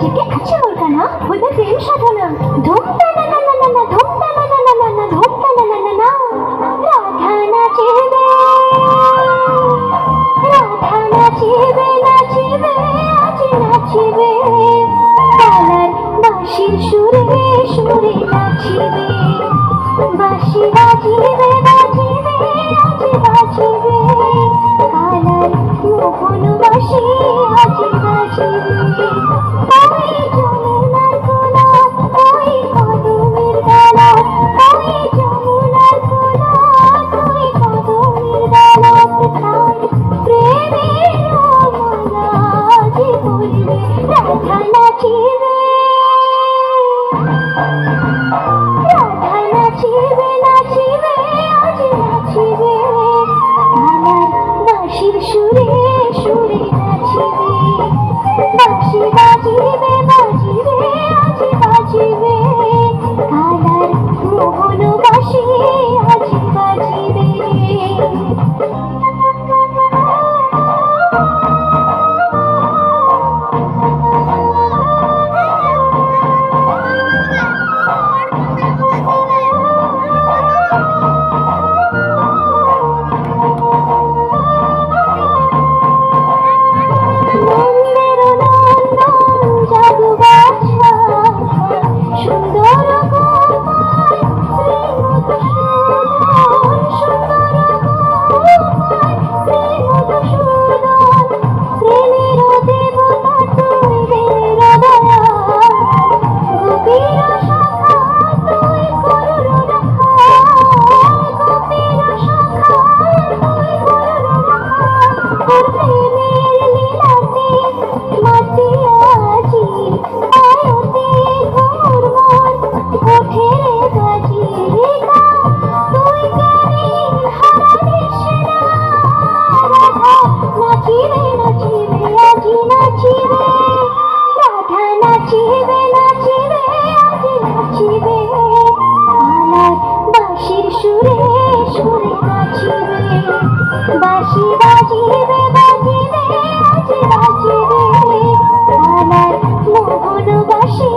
ঝিকে আছে মুলকানা বুদ্ধা প্রেম সাধনা। ধুম না না না না না ধুম না না না না না ধুম না না না না না রাধা নাচিবে রাধা নাচিবে নাচিবে আজ নাচিবে তালার বাঁশির সুরে সুরে নাচিবে বাসি বাজিবে বাজিবে আজ বাজিবে আমার মোহন বাসি